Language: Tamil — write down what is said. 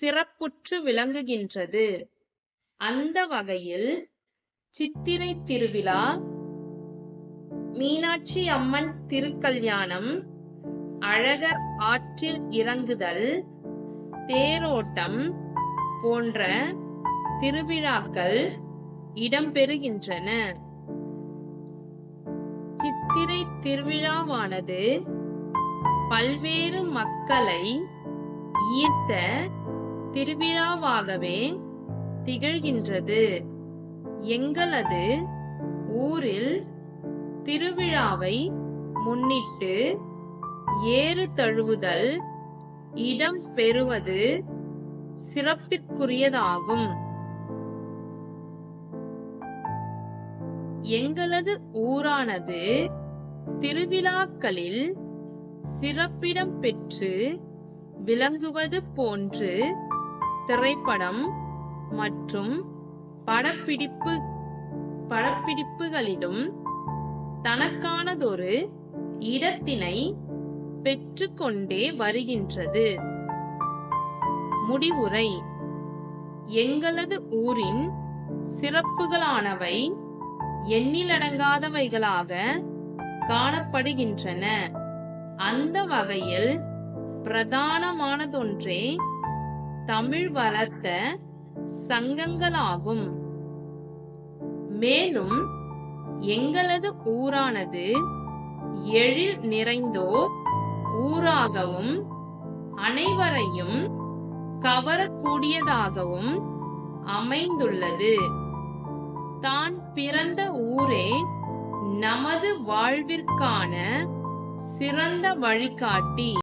சிறப்புற்று விளங்குகின்றது. அந்த வகையில் சித்திரை திருவிழா மீனாட்சி அம்மன் திருக்கல்யாணம் அழகர் ஆற்றில் இறங்குதல் தேரோட்டம் போன்ற திருவிழாக்கள் இடம்பெறுகின்றன. சித்திரை திருவிழாவானது பல்வேறு மக்களை ஈர்த்த திருவிழாவாகவே திகழ்கின்றது. எங்களது ஊரில் திருவிழாவை முன்னிட்டு ஏறு தழுவுதல் இடம் பெறுவது சிறப்பிற்குரியதாகும். எங்களது ஊரானது திருவிழாக்களில் சிறப்பிடம் பெற்று விளங்குவது போன்று திரைப்படம் மற்றும் படப்பிடிப்பு படப்பிடிப்புகளிலும் தனக்கானதொரு இடத்தினை பெற்றுக்கொண்டே வருகின்றது. முடிவுரை. எங்களது ஊரின் சிறப்புகளானவை எண்ணிலடங்காதவைகளாக காணப்படுகின்றன. அந்த வகையில் பிரதானமானதொன்றே தமிழ் வளர்த்த சங்கங்களாகும். மேலும் எங்களது ஊரானது எழில் நிறைந்தோர் ஊராகவும் அனைவரையும் கவரக்கூடியதாகவும் அமைந்துள்ளது. தான் பிறந்த ஊரே நமது வாழ்விற்கான சிறந்த வழிகாட்டி.